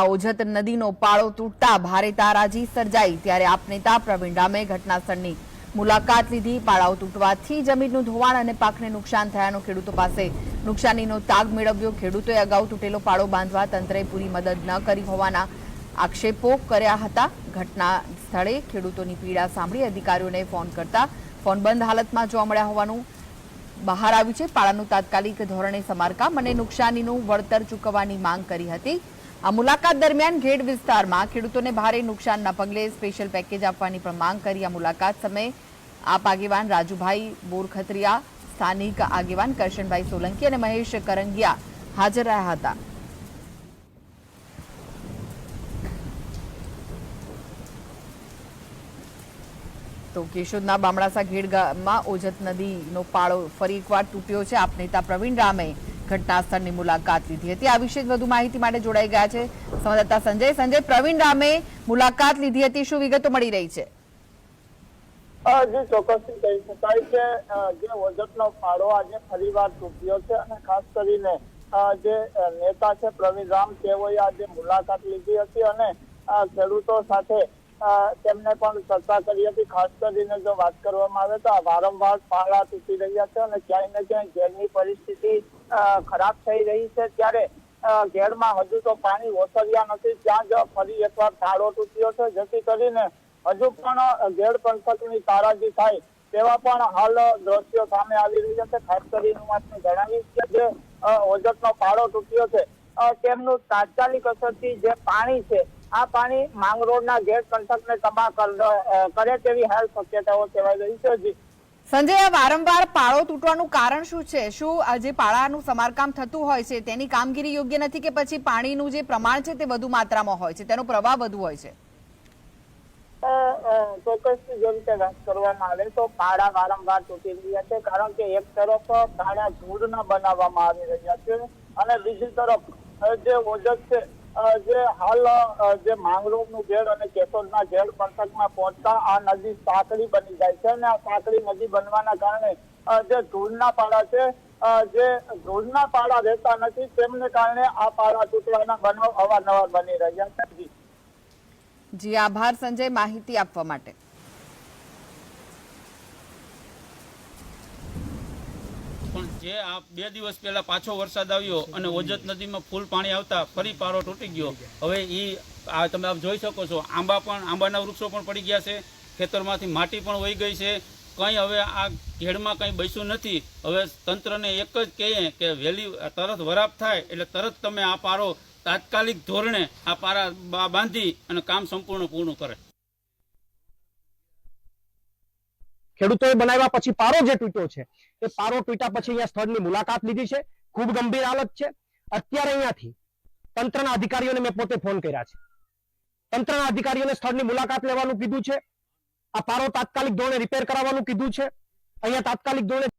આ ઓજત નદીનો પાળો તૂટતા ભારે તારાજી સર્જાઈ ત્યારે આપ નેતા પ્રવીણ રામે ઘટના સ્થળની મુલાકાત લીધી. પાળાઓ તૂટવાથી જમીનનું ધોવાણ અને પાકને નુકસાન થયાનો ખેડૂતો પાસે નુકસાનીનો તાગ મેળવ્યો. ખેડૂતોએ અગાઉ તૂટેલો પાળો બાંધવા તંત્રએ પૂરી મદદ ન કરી હોવાના આક્ષેપો કર્યા હતા. ઘટના સ્થળે ખેડૂતોની પીડા સાંભળી અધિકારીઓને ફોન કરતા ફોન બંધ હાલતમાં જોવા મળ્યા હોવાનું બહાર આવ્યું છે. પાળાનું તાત્કાલિક ધોરણે સમારકામ અને નુકસાનીનું વળતર ચૂકવવાની માંગ કરી હતી. આ મુલાકાત દરમિયાન ઘેડ વિસ્તારમાં ખેડૂતોને ભારે નુકસાનના પગલે સ્પેશિયલ પેકેજ આપવાની પણ માંગ કરી આ મુલાકાત સમયે આપ આગેવાન રાજુભાઈ બોરખત્રિયા, સ્થાનિક આગેવાન કરશનભાઈ સોલંકી અને મહેશ કરંગિયા હાજર રહ્યા હતા. તો કેશોદના બામણાસા ઘેડ ગામમાં ઓજત નદીનો પાળો ફરી એકવાર તૂટ્યો છે. આપ નેતા પ્રવીણ રામે ઘટના સ્થળની મુલાકાત લીધી હતી. આ વિશે વધુ માહિતી માટે જોડાઈ ગયા છે સંવાદદાતા સંજય. સંજય, પ્રવીણ રામે મુલાકાત લીધી હતી. શું વિગતો મળી રહી છે? ખાસ કરીને જે નેતા છે પ્રવીણ રામ, તેઓએ આજે મુલાકાત લીધી હતી અને ખેડૂતો સાથે તેમને પણ ચર્ચા કરી હતી. ખાસ કરીને જો વાત કરવામાં આવે તો વારંવાર ફાળા તૂટી રહ્યા છે અને ક્યાંય ને ક્યાંય ઘેરની પરિસ્થિતિ ખરાબ થઈ રહી છે. ત્યારે ઘેરમાં હજુ તો પાણી ઓસર્યા નથી. ત્યાં જ ફરી એકવાર થાળો તૂટ્યો છે. જેથી કરીને હજુ પણ ઘેડ પંથકની તારાજી થાય તેવા પણ હાલ દ્રશ્યો સામે આવી રહ્યા છે. ખાસ કરીને હું આપને જણાવીશ કે જે ઓજતનો પાળો તૂટ્યો છે. તેમનું તાત્કાલિક અસરથી જે પાણી છે આ પાણી માંગરોળના ઘેડ પંથકને તબાહ કર- તેવી હાલ શક્યતાઓ કહેવાય રહી છે. સંજય આ વારંવાર પાળો તૂટવાનું કારણ શું છે? શું જે પાળાનું સમારકામ થતું હોય છે તેની કામગીરી યોગ્ય નથી કે પછી પાણીનું જે પ્રમાણ છે તે વધુ માત્રામાં હોય છે? તેનો પ્રવાહ વધુ હોય છે. ચોક્કસ વાત કરવામાં આવે તો પાળા વારંવાર તૂટી રહ્યા છે કારણ કે એક તરફ પાળા ધૂળના બનાવવામાં આવી રહ્યા છે અને બીજી તરફ જે ઓજક છે જે હાલ જે માંગરોળનું ઘેડ અને કેશોદના ઘેડ પંથકમાં પહોંચતા આ નદી સાંકડી બની જાય છે અને આ સાંકડી નદી બનવાના કારણે જે ધૂળના પાડા છે જે ધૂળના પાડા રહેતા નથી, તેમને કારણે આ પાડા તૂટવાના બનાવ અવારનવાર બની રહ્યા છે. જી, આભાર સંજય, માહિતી આપવા માટે પણ જે આ બે દિવસ પહેલા પાછો વરસાદ આવ્યો અને ઓજત નદીમાં ફૂલ પાણી આવતા ફરી પારો તૂટી ગયો. હવે એ આ તમે આપ જોઈ શકો છો, આંબા પણ, આંબાના વૃક્ષો પણ પડી ગયા છે. ખેતરમાંથી માટી પણ વહી ગઈ છે. કંઈ હવે આ ઘેડમાં કંઈ બેસ્યું નથી. હવે તંત્રને એક જ કહીએ કે વહેલી તરત વરાપ થાય એટલે તરત તમે આ પારો તાત્કાલિક ધોરણે આ પારા બાંધી અને કામ સંપૂર્ણ પૂર્ણ કરે. ખેડૂતોએ બનાવ્યા પછી પારો જે તૂટ્યો છે, એ પારો તૂટ્યા પછી અહીંયા સ્થળની મુલાકાત લીધી છે. ખૂબ ગંભીર હાલત છે. અત્યારે અહીંયાથી તંત્રના અધિકારીઓને મેં પોતે ફોન કર્યા છે. તંત્રના અધિકારીઓને સ્થળની મુલાકાત લેવાનું કીધું છે. આ પારો તાત્કાલિક ધોરણે રિપેર કરાવવાનું કીધું છે. અહીંયા તાત્કાલિક ધોરણે